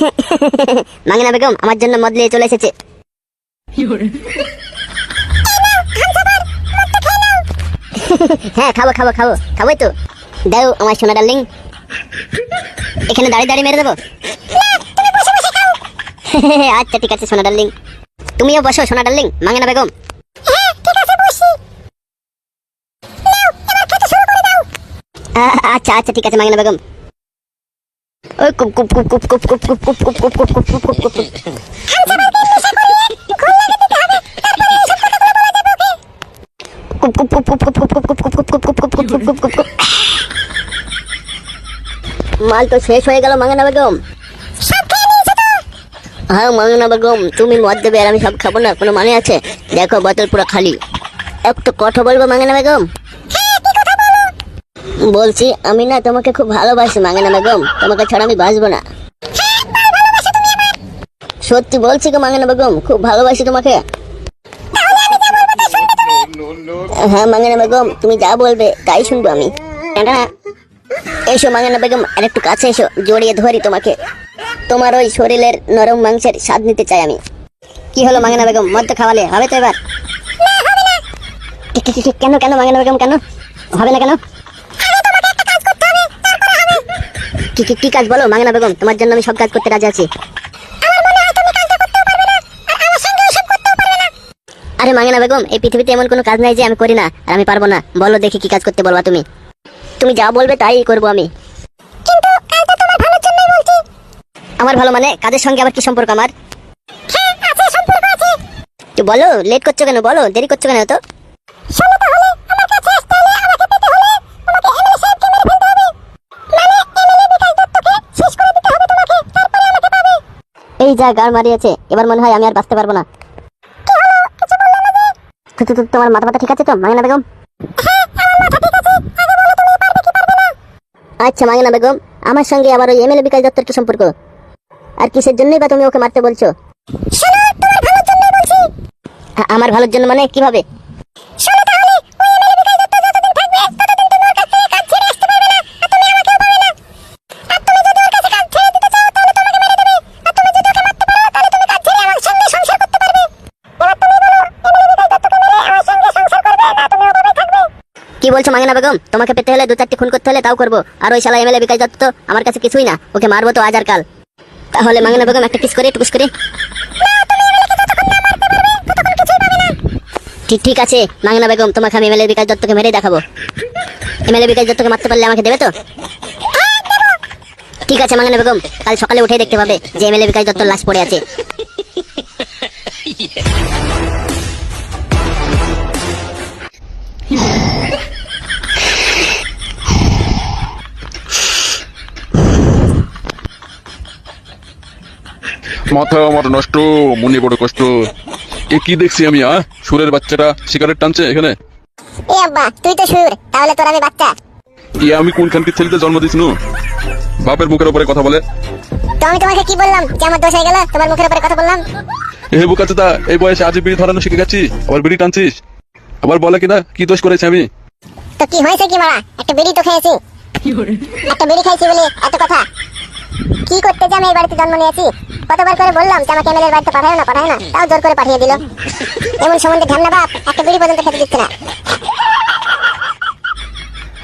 মাঙ্গিনা বেগম আমার জন্য মদ নিয়ে চলে এসেছে। হ্যাঁ খাব খাব খাব খাবোই তো। দাও আমার সোনা ডার্লিং। এখানে দাঁড়িয়ে দাঁড়িয়ে মেরে দেবো। আচ্ছা ঠিক আছে সোনা ডার্লিং। তুমিও বসো সোনা ডার্লিং মাঙ্গিনা বেগম। আচ্ছা আচ্ছা ঠিক আছে মাঙ্গিনা বেগম। ওই কুপ কুপ কুপ কুপ কুপ কুপ কুপ কুপ কুপ কুপ কুপ কুপ কুপ কুপ কুপ মাল তো শেষ হয়ে গেল মাঙ্গনা বেগম হ্যাঁ মাঙ্গনা বেগম তুমি মদ দেবে আর আমি সব খাব না কোনো মানে আছে দেখো বোতল পুরো খালি একটু কথা বলব মাঙ্গনা বেগম বলছি, আমি না তোমাকে খুব ভালোবাসি মাঙ্গনা বেগম। তোমাকে ছাড়া আমি বাঁচবো না। সত্যি বলছি গো মাঙ্গনা বেগম, খুব ভালোবাসি তোমাকে। হ্যাঁ মাঙ্গনা বেগম, তুমি যা বলবে, তাই শুনব আমি। এসো মাঙ্গনা বেগম, আর একটু কাছে এসো, জড়িয়ে ধরি তোমাকে। তোমার ওই শরীরের নরম মাংসের স্বাদ নিতে চাই আমি। কি হলো মাঙ্গনা বেগম, মদ খাওয়ালে, হবে তো এবার? কেন কেন মাঙ্গনা বেগম, কেন? হবে না কেন? কি কি- কি কাজ বলো? মাঙ্গনা বেগম তোমার জন্য আমি সব কাজ করতে রাজি আছি। আরে মাঙ্গনা বেগম এই পৃথিবীতে এমন কোনো কাজ নাই যে আমি করি না আর আমি পারব না। বলো দেখি কি কাজ করতে বলবা তুমি। তুমি যা বলবে তাই করব আমি। আমার ভালো মানে কাজের সঙ্গে আবার কি সম্পর্ক আমার? তো বলো লেট করছ কেন? বলো দেরি করছ কেন তো এই যা গাড় মারিয়েছে এবার মনে হয় আমি আর বাঁচতে পারব না। তোমার মাথা মাথা ঠিক আছে তো মাঙ্গনা বেগম? আচ্ছা মাঙ্গনা বেগম আমার সঙ্গে আবার ওই এমএলএ বিকাশ দত্তর কি সম্পর্ক? আর কিসের জন্যই বা তুমি ওকে মারতে বলছো? আমার ভালোর জন্য মানে কীভাবে? বলছো, মাঙ্গনা বেগম, তোমাকে পেতে হলে দু চারটি খুন করতে হলে তাও করব। আর ওই শালা এমএলএ বিকাশ দত্ত আমার কাছে কিছুই না, ওকে মারবো তো আজ আর কাল তাহলে মাঙ্গনা বেগম একটা কিস করে টুকুস করে। ঠিক ঠিক আছে, মাঙ্গনা বেগম, তোমাকে আমি এমএলএ বিকাশ দত্তকে মেরে দেখাবো। এমএলএ বিকাশ দত্তকে মারতে পারলে আমাকে দেবে তো? ঠিক আছে, মাঙ্গনা বেগম, কাল সকালে উঠে দেখতে পাবে যে এমএলএ বিকাশ দত্তর লাশ পড়ে আছে। মাথা আমার নষ্ট মনে বড় কষ্ট। এ কি দেখছি আমি আ? সুরের বাচ্চাটা সিগারেট টানছে এখানে? এ আব্বা তুই তো সুর তাহলে তোর আমি বাচ্চা। এ আমি কোনখানকে ছেলেতে জন্ম দিস বাপের মুখের উপরে কথা বলে। তো আমি তোমাকে কি বললাম? যে আমার দোষ হয়ে গেল তোমার মুখের উপরে কথা বললাম? এ বুকাচোদা এই বয়সে আজ বিড়ি ধরানো শিখে গেছি আবার বিড়ি টানছিস? আবার বলে কিনা কি দোষ করেছি আমি? তো কি হয়েছে কি মারা? একটা বিড়ি তো খেয়েছি। একটা বিড়ি খাইছি বলে এত কথা। কি করতে যে আমি এই বাড়িতে জন্ম নিয়েছি? কতবার করে বললাম যে আমাকে এমএলএর বাড়িতে পাঠায় না পাঠায় না তাও জোর করে পাঠিয়ে দিল। এমন সম্বন্ধে ধন্যবাদ বাপ একটা বিড়ি পর্যন্ত খেতে দিচ্ছে না।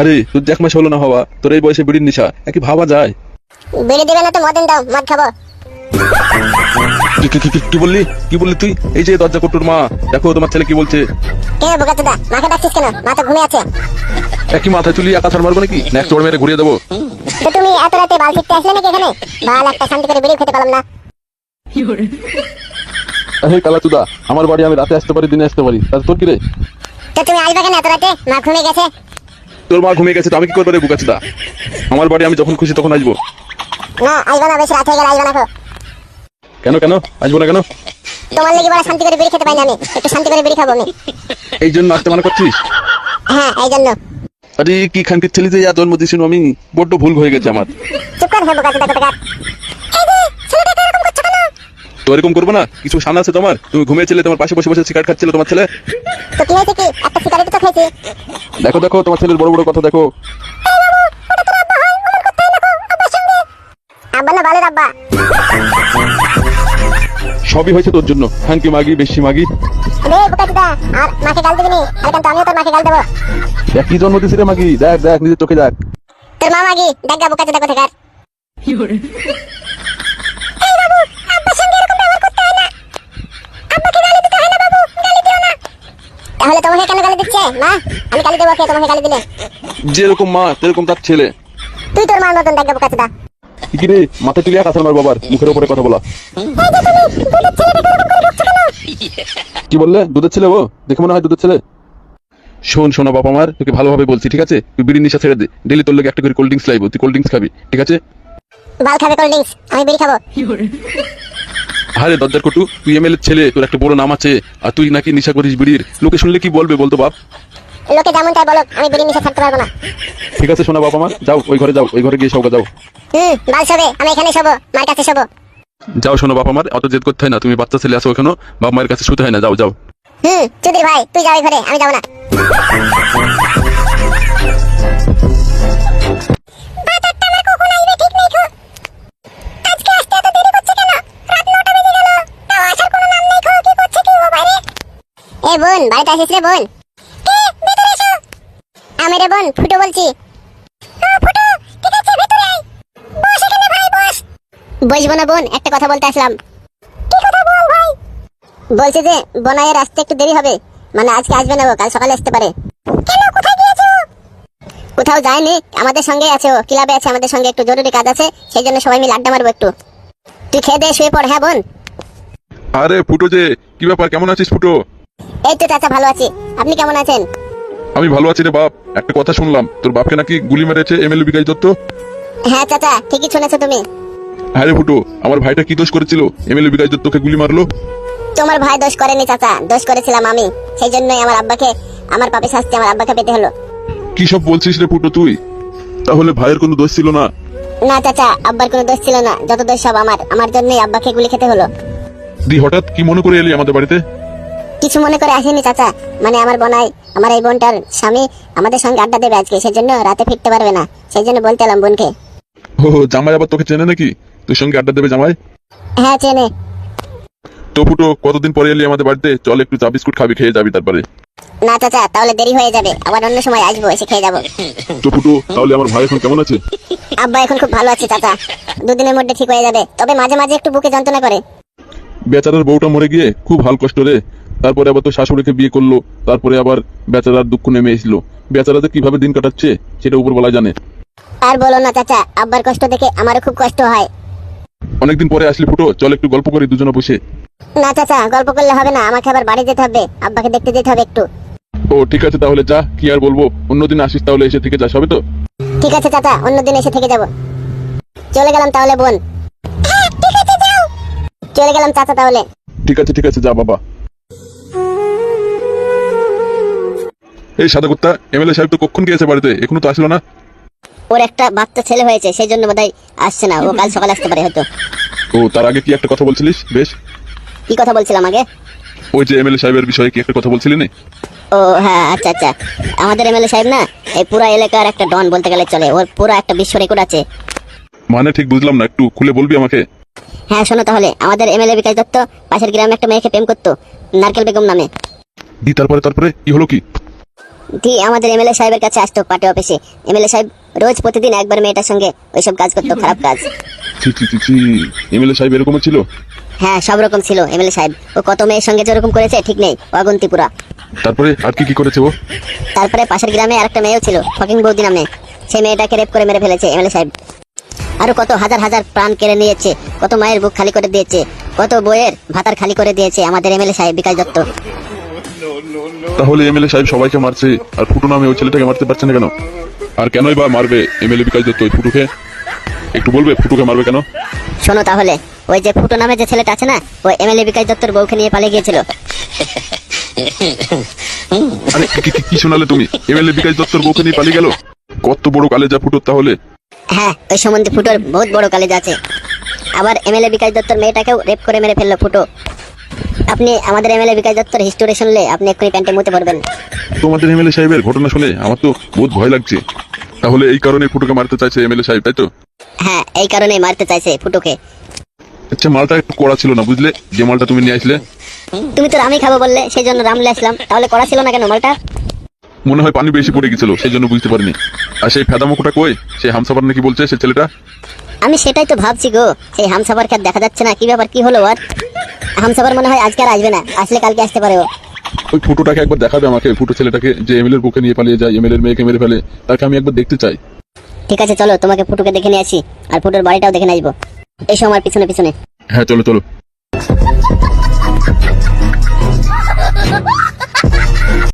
আরে তুই এক মাস হলো না হওয়া তোর এই বয়সে বিড়ির নিশা একই ভাবা যায়? বিড়ি দেবে না তো মদন দাও মদ খাব। কি- বললি? কি বললি তুই? এই যে দরজা কটুর মা। দেখো তোমার ছেলে কি বলছে। কে বোকাচোদা মাকে ডাকছিস কেন? মা তো ঘুমিয়ে আছে। একই মাথায় তুলি একা ছাড় মারবো নাকি? নেক্সট ওর মেরে ঘুরিয়ে দেবো। তো তুমি এত রাতে বাল শিখতে আসলে নাকি এখানে? বাল একটা শান্তি করে বিড়ি খেতে পারলাম না। কালাচুদা আমার বাড়ি আমি রাতে আসতে পারি দিনে আসতে পারি। তাহলে তোর কি রে? তো তুমি আসবে কেন এত রাতে? মা ঘুমিয়ে গেছে। তোর মা ঘুমিয়ে গেছে তো আমি কি করব রে বুকাচুদা আমার বাড়ি আমি যখন খুশি তখন আসব। না আসবে না বেশি রাত হয়ে গেলে আসবে না। কেন কেন? আসব না কেন? তোমার লেগে বড় শান্তি করে বিড়ি খেতে পাই না আমি। একটু শান্তি করে বিড়ি খাব আমি। এই জন্য আসতে মানা করছিস? হ্যাঁ এই জন্য। আরে কি খানকির ছেলে যে ইয়া জন্ম দিয়েছিল আমি? বড্ড ভুল হয়ে গেছে আমার। চুপ কর হ্যাঁ বোকা চোদা যে এরকম তো এরকম করব না? কিছু সানা আছে তোমার? তুমি ঘুমিয়েছিলে তোমার পাশে বসে বসে সিগারেট খাচ্ছিল তোমার ছেলে? তো কি হয়েছে কি? একটা সিগারেট তো খেয়েছি। দেখো দেখো তোমার ছেলের বড় বড় কথা দেখো। আব্বা না বালের আব্বা। সবই হয়েছে তোর জন্য। খানকি মাগি বেশি মাগি। একই জন্ম দিছি রে মাগি। দেখ দেখ নিজের চোখে দেখ। তোর মা মাগি দেখ গা বুকাচুদা কোথাকার। তাহলে তোমাকে কেন গালি দিচ্ছে মা? আমি গালি দেবো কে তোমাকে গালি দিলে? যেরকম মা সেরকম তার ছেলে। তুই তোর মার মতন দেখ গা বুকাচুদা কি রে মাথা তুলিয়া কাঁথাল মার বাবার মুখের উপরে কথা বলা। কি বললে? দুধের ছেলে ও? দেখে মনে হয় দুধের ছেলে। শোন শোনা বাবা আমার তোকে ভালোভাবে বলছি ঠিক আছে? তুই বিড়ির নিশা ছেড়ে দে। ডেলি তোর লোক একটা করে কোল্ড ড্রিঙ্কস লাইব তুই কোল্ড ড্রিঙ্কস খাবি ঠিক আছে? বাল খাবে কোল্ড ড্রিঙ্কস আমি বিড়ি খাব। আরে দরজার কটু তুই এমএলএ ছেলে তোর একটা বড় নাম আছে আর তুই নাকি নিশা করিস বিড়ির। লোকে শুনলে কি বলবে বলতো বাপ? লোকে যেমন তাই বলো আমি বিড়ি নিশা ছাড়তে পারব না। ঠিক আছে শোনা বাবা আমার যাও ওই ঘরে যাও ওই ঘরে গিয়ে সৌকা যাও। হুম বাল শোবে আমি এখানে শোবো মার কাছে শোবো। যাও শোনো বাবা আমার অত জেদ করতে হয় না তুমি বাচ্চা ছেলে আসো ওখানে বাবা মায়ের কাছে শুতে হয় না যাও যাও। হুম চুদির ভাই তুই যাও ঘরে আমি যাব না। এ বোন বাড়িতে আসিস রে বোন। আমি রে বোন ফুটো বলছি। বসবো না বোন একটা কথা বলতে আসলাম। কি কথা বল ভাই? বলছে যে বনায়ের আসতে একটু দেরি হবে। মানে আজকে আসবে না ও কাল সকালে আসতে পারে। কেন কোথায় গিয়েছে কোথাও যায়নি আমাদের সঙ্গে আছে ও ক্লাবে আছে আমাদের সঙ্গে একটু জরুরি কাজ আছে সেই জন্য সবাই মিলে আড্ডা মারবো একটু। তুই খেয়ে দে শুয়ে পড় হ্যাঁ বোন। আরে ফুটো যে কি ব্যাপার? কেমন আছিস ফুটো? এই তো চাচা ভালো আছি। আপনি কেমন আছেন? আমি ভালো আছি রে বাপ। একটা কথা শুনলাম তোর বাপকে নাকি গুলি মেরেছে এমএলএ বিকাশ দত্ত? হ্যাঁ চাচা ঠিকই শুনেছো তুমি। হ্যাঁ রে ফুটো আমার ভাইটা কি দোষ করেছিল? এমএলএ বিকাশ দত্তকে গুলি মারলো? তোমার ভাই দোষ করেনি চাচা। দোষ করেছিলাম আমি। সেই জন্যই আমার আব্বাকে আমার পাপে শাস্তি আমার আব্বাকে পেতে হলো। কি সব বলছিস রে ফুটো তুই? তাহলে ভাইয়ের কোনো দোষ ছিল না? না চাচা আব্বার কোনো দোষ ছিল না। যত দোষ সব আমার। আমার জন্যই আব্বাকে গুলি খেতে হলো। দি হঠাৎ কি মনে করে এলি আমাদের বাড়িতে? কিছু মনে করে আসেনি চাচা। মানে আমার বোনাই আমার এই বোনটার স্বামী আমাদের সঙ্গে আড্ডা দেবে আজকে সেই জন্য রাতে ফিরতে পারবে না। সেই জন্য বলতে এলাম বোনকে। ও জামাই আবার তোকে চেনে নাকি? তোর সঙ্গে আড্ডা দেবে জামাই? হ্যাঁ চেনে। তো ফুটো কতদিন পরে এলি আমাদের বাড়িতে? চল একটু চা বিস্কুট খাবি খেয়ে যাবি তারপরে। না চাচা তাহলে দেরি হয়ে যাবে। আবার অন্য সময় আসব এসে খেয়ে যাব। তো ফুটো তাহলে আমার ভাই এখন কেমন আছে? আব্বা এখন খুব ভালো আছে চাচা। দুদিনের মধ্যে ঠিক হয়ে যাবে। তবে মাঝে মাঝে একটু বুকে যন্ত্রণা করে। বেচারার বউটা মরে গিয়ে খুব হাল কষ্ট রে। তারপরে আবার তো শাশুড়িকে বিয়ে করল তারপরে আবার বেচারার দুঃখ নেমে এসলো। বেচারা যে কীভাবে দিন কাটাচ্ছে সেটা উপর বলা জানে। আর বলো না চাচা আব্বার কষ্ট দেখে আমারও খুব কষ্ট হয়। অনেকদিন পরে আসলি ফুটো চল একটু গল্প করি দুজনে বসে। না চাচা গল্প করলে হবে না আমাকে আবার বাড়ি যেতে হবে আব্বাকে দেখতে যেতে হবে একটু। ও ঠিক আছে তাহলে যা কি আর বলব অন্যদিন আসিস তাহলে এসে থেকে যাস হবে তো? ঠিক আছে চাচা অন্যদিন এসে থেকে যাব। চলে গেলাম তাহলে বোন। চলে গেলাম চাচা তাহলে। ঠিক আছে ঠিক আছে যা বাবা। এই সাদা কুত্তা এমএলএ সাহেব তো কখন গিয়েছে বাড়িতে এখনও তো আসলো না। ওর একটা বাচ্চা ছেলে হয়েছে সেই জন্য বোধহয় আসছে না ও কাল সকালে আসতে পারে হয়তো। ও তার আগে কি একটা কথা বলছিলিস? বেশ। কি কথা বলছিলাম আগে? ওই যে এমএলএ সাহেবের বিষয়ে কি একটা কথা বলছিলি না? ও হ্যাঁ আচ্ছা আচ্ছা। আমাদের এমএলএ সাহেব না এই পুরা এলাকার একটা ডন বলতে গেলে চলে ওর পুরো একটা বিশ্ব রেকর্ড আছে। মানে ঠিক বুঝলাম না একটু খুলে বলবি আমাকে? হ্যাঁ শোনো তাহলে আমাদের এমএলএ বিকাশ দত্ত পাশের গ্রামে একটা মেয়েকে প্রেম করতো নারকেল বেগম নামে। দি তারপরে তারপরে? কি হলো কি? দি আমাদের এমএলএ সাহেবের কাছে আসতো পার্টি অফিসে? এমএলএ সাহেব রোজ প্রতিদিন একবার মেয়েটার সঙ্গে ওইসব কাজ করতো খারাপ কাজ। ছি ছি ছি ছি এমএলএ সাহেব এরকম ছিল? হ্যাঁ সব রকম ছিল এমএলএ সাহেব। ও কত মেয়ের সঙ্গে যেরকম করেছে ঠিক নেই অগন্তি পুরা তারপরে আর কি কি করেছে ও? তারপরে পাশের গ্রামে আরেকটা মেয়েও ছিল ফকিং বৌদি নামে। সেই মেয়েটাকে রেপ করে মেরে ফেলেছে এমএলএ সাহেব। আরও কত হাজার হাজার প্রাণ কেড়ে নিয়েছে কত মায়ের বুক খালি করে দিয়েছে কত বইয়ের ভাতার খালি করে দিয়েছে আমাদের এমএলএ সাহেব বিকাশ দত্ত। তাহলে এমএলএ সাহেব সবাইকে মারছে আর ফুটু নামে ওই ছেলেটাকে মারতে পারছে না কেন? আর কেনই বা মারবে এমএলএ বিকাশ দত্ত ওই ফুটুকে? একটু বলবে ফুটুকে মারবে কেন? শোনো তাহলে ওই যে ফুটো নামে যে ছেলেটা আছে না ওই এমএলএ বিকাশ দত্তর বউকে নিয়ে পালিয়ে গিয়েছিল। আরে কি- শোনালে তুমি? এমএলএ বিকাশ দত্তর বউকে নিয়ে পালিয়ে গেল? কত বড় কালে যা ফুটো তাহলে? হ্যাঁ ওই সম্বন্ধে ফুটোর বহুত বড় কলেজ আছে। আবার এমএলএ বিকাশ দত্তর মেয়েটাকেও রেপ করে মেরে ফেলল ফুটো। আপনি আমাদের এমএলএ বিকাশ দত্তর হিস্টোরি শুনলে আপনি এক্ষুনি প্যান্টে মুতে পড়বেন। তোমাদের এমএলএ সাহেবের ঘটনা শুনে আমার তো বহুত ভয় লাগছে। তাহলে এই কারণে ফুটোকে মারতে চাইছে এমএলএ সাহেব তাই তো? হ্যাঁ এই কারণেই মারতে চাইছে ফুটোকে। আচ্ছা মালটা একটু কড়া ছিল না বুঝলে? যে মালটা তুমি নিয়ে আসলে। তুমি তো আমি খাব বললে সেই জন্য রামলে আসলাম। তাহলে করা ছিল না কেন মালটা? মনে হয় পানি বেশি পড়ে গেছিল সেই জন্য বুঝতে পারিনি। আর সেই ফেদামুখোটা কই? সেই হামসাবার নাকি বলছে সেই ছেলেটা? আমি সেটাই তো ভাবছি গো। সেই হামসাবার কে দেখা যাচ্ছে না কি ব্যাপার কি হলো আর হামসাবার মনে হয় আজকে আর আসবে না। আসলে কালকে আসতে পারে ও। ওই ফুটোটাকে একবার দেখাবে আমাকে। ফুটো ছেলেটাকে যে এমএলএর বুকে নিয়ে পালিয়ে যায় এমএলএর মেয়েকে মেরে ফেলে তাকে আমি একবার দেখতে চাই। ঠিক আছে চলো তোমাকে ফুটোকে দেখে নিয়ে আসি আর ফুটোর বাড়িটাও দেখে নিয়ে আসব। এসো আমার পিছনে পিছনে। হ্যাঁ চলো চলো।